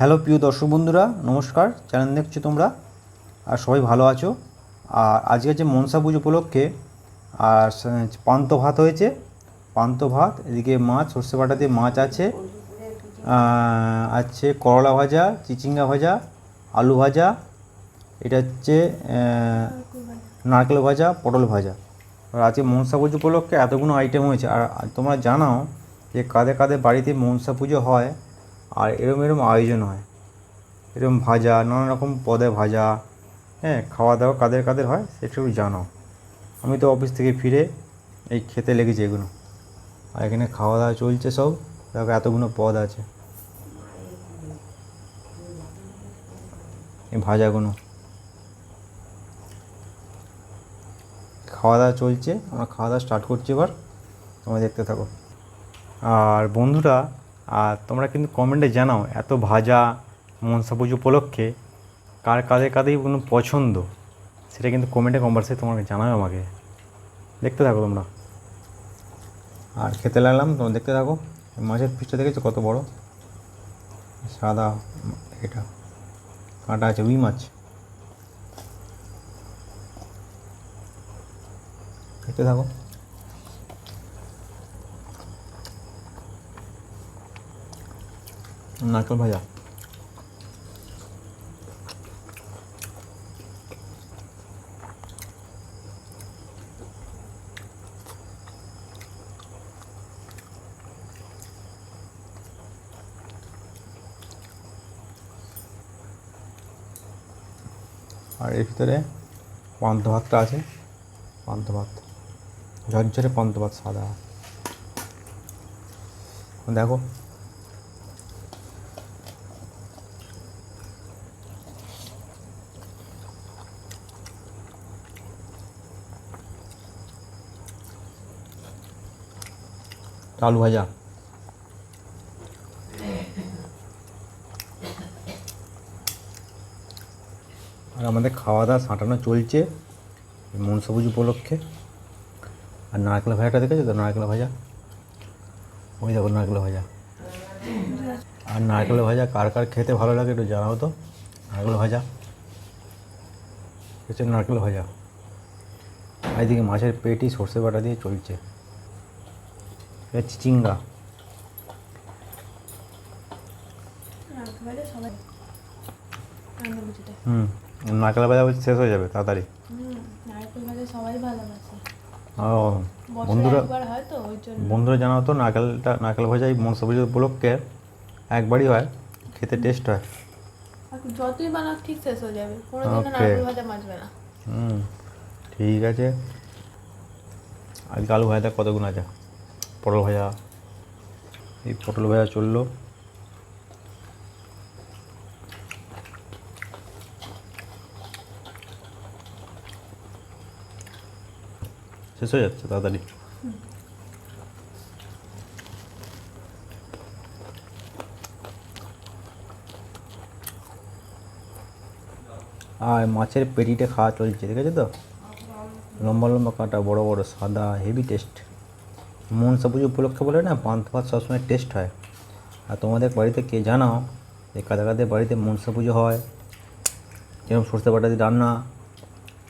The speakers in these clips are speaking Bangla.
হ্যালো প্রিয় দর্শক বন্ধুরা, নমস্কার। চ্যানেল দেখছ তোমরা? আর সবাই ভালো আছো? আর আজকে যে মনসা পুজো উপলক্ষে, আর পান্ত ভাত হয়েছে। পান্ত ভাত, এদিকে মাছ, সর্ষে বাটা দিয়ে মাছ আছে। আছে করলা ভাজা, চিচিঙ্গা ভাজা, আলু ভাজা, এটা হচ্ছে নারকেল ভাজা, পটল ভাজা। আর আজকে মনসা পুজো উপলক্ষে এতগুলো আইটেম হয়েছে। আর আর তোমরা জানাও যে কাদের কাদের বাড়িতে মনসা পুজো হয় আর এরম এরম আয়োজন হয়। এরম ভাজা, নানা রকম পদে ভাজা হ্যাঁ খাওয়া দাওয়া কাদের কাদের হয় সেটা একটু জানাও আমি তো অফিস থেকে ফিরে এই খেতে লেগেছি এগুলো। আর এখানে খাওয়া দাওয়া চলছে সব। দেখো এতগুলো পদ আছে। এই ভাজাগুলো। খাওয়া দাওয়া চলছে। আমরা খাওয়া দাওয়া স্টার্ট করছি এবার। তোমরা দেখতে থাকো। আর বন্ধুরা আর তোমরা কিন্তু কমেন্টে জানাও এত ভাজা মনসা পুজো উপলক্ষে কার কাদের কাদের কোনো পছন্দ, সেটা কিন্তু কমেন্টে কম্পালসারি তোমাকে জানাও আমাকে। দেখতে থাকো তোমরা। আর খেতে লাগলাম, তোমরা দেখতে থাকো। মাছের পিসটা দেখেছ কত বড়? সাদা, এটা। কাঁটা আছে, রুই মাছ। দেখতে থাকো। নারকেল ভাজা আর এর ভিতরে পান্ত ভাতটা আছে। পান্ত ভাত ঝরঝরে পান্ত ভাত সাদা। দেখো। আলু ভাজা। আর আমাদের খাওয়া দাওয়া সাঁটানো চলছে এই মনসা পুজো উপলক্ষে। আর নারকেল ভাজাটা দেখেছ তো? নারকেল ভাজা। ওই দেখো নারকেল ভাজা। আর নারকেল ভাজা কার কার খেতে ভালো লাগে একটু জানাও তো। নারকেল ভাজা। হচ্ছে নারকেল ভাজা। এদিকে মাছের পেটি সর্ষে বাটা দিয়ে চলছে। এটা চিচিঙ্গা। হুম নারকেল ভাজা শেষ হয়ে যাবে তাড়াতাড়ি। ও বন্ধুরা বন্ধুরা জানাও তো নারকেলটা নারকেল ভাজা এই মনসা পুজো উপলক্ষে একবারই হয় খেতে টেস্ট হয়। যতই বানাও ঠিক শেষ হয়ে যাবে Okay. নারকেল ভাজা মাজবে না। হুম ঠিক আছে। আজকে আলু ভাজা কতগুণ আছে? পটল ভাজা। এই পটল ভাজা চলল। শেষ হয়ে যাচ্ছে তাড়াতাড়ি? আর মাছের পেটিটা খাওয়া চলছে, ঠিক আছে তো? লম্বা লম্বা কাঁটা, বড় বড়, সাদা হেভি টেস্ট মনসা পুজো উপলক্ষে বলে না পান্তা ভাত সবসময় টেস্ট হয়। আর তোমাদের বাড়িতে কে জানাও যে কাদের কাদের বাড়িতে মনসা পুজো হয়, যেরকম সরষে বাটা দিয়ে রান্না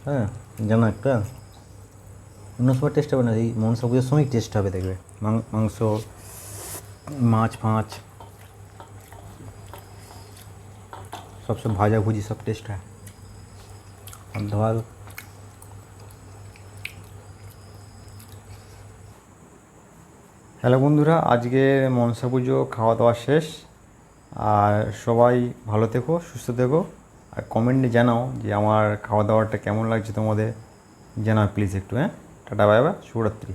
হ্যাঁ জানো একটা? অন্য সময় টেস্ট হবে না, এই মনসা পুজোর সময় টেস্ট হবে, দেখবে। মাং- মাংস, মাছ, ফাঁচ সবসময় ভাজা ভুজি সব টেস্ট হয়। আর ধোয়াল হ্যালো বন্ধুরা, আজকে মনসা পুজো, খাওয়া দাওয়া শেষ। আর সবাই ভালো থেকো, সুস্থ থেকো। আর কমেন্টে জানাও যে আমার খাওয়া দাওয়াটা কেমন লাগছে তোমাদের। জানাও প্লিজ একটু হ্যাঁ? টাটা বাই বাই শুভরাত্রি।